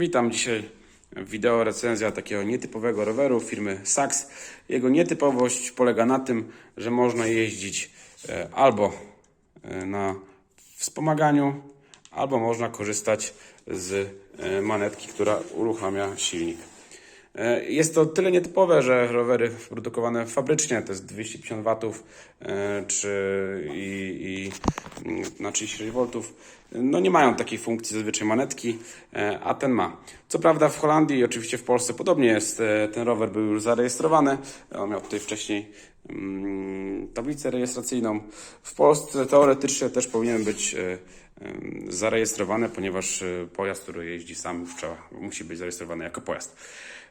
Witam dzisiaj wideo recenzja takiego nietypowego roweru firmy Saks. Jego nietypowość polega na tym, że można jeździć e, albo e, na wspomaganiu, albo można korzystać z e, manetki, która uruchamia silnik. E, Jest to tyle nietypowe, że rowery produkowane fabrycznie, to jest 250 watów e, czy i, i na 36 V, no nie mają takiej funkcji zazwyczaj manetki, e, a ten ma. Co prawda w Holandii i oczywiście w Polsce podobnie jest, ten rower był już zarejestrowany, on miał tutaj wcześniej mm, tablicę rejestracyjną. W Polsce teoretycznie też powinien być e, zarejestrowany, ponieważ e, pojazd, który jeździ sam musi być zarejestrowany jako pojazd.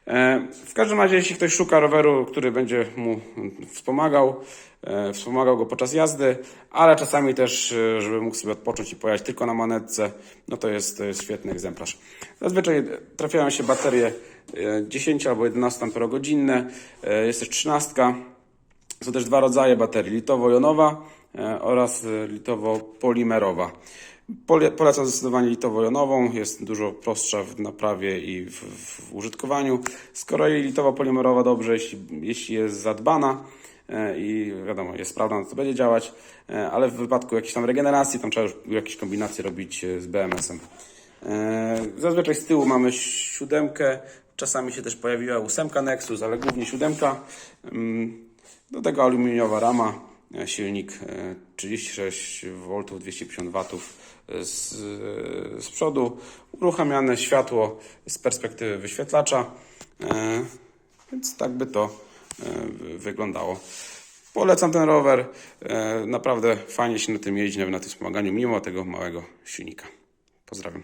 E, W każdym razie, jeśli ktoś szuka roweru, który będzie mu wspomagał, wspomagał go podczas jazdy, ale czasami też, żeby mógł sobie odpocząć i pojechać tylko na manetce, no to jest, to jest świetny egzemplarz. Zazwyczaj trafiają się baterie e, 10 albo 11 Ah, jest też 13. Są też dwa rodzaje baterii, litowo-jonowa e, oraz e, litowo-polimerowa. Pole- Polecam zdecydowanie litowo-jonową, jest dużo prostsza w naprawie i w, w użytkowaniu. Z kolei litowo-polimerowa dobrze, jeśli, jeśli jest zadbana e, i wiadomo, jest sprawna, to będzie działać, ale w wypadku jakiejś tam regeneracji, tam trzeba już jakieś kombinacje robić z BMS-em. Zazwyczaj z tyłu mamy siódemkę, czasami się też pojawiła ósemka Nexus, ale głównie siódemka. Do tego aluminiowa rama, e, silnik e, 36 V, 250 W z, z przodu, uruchamiane światło z perspektywy wyświetlacza, e, więc tak by to e, wy- wyglądało. Polecam ten rower, e, naprawdę fajnie się na tym jeździ, nawet na tym wspomaganiu, mimo tego małego silnika. Pozdrawiam.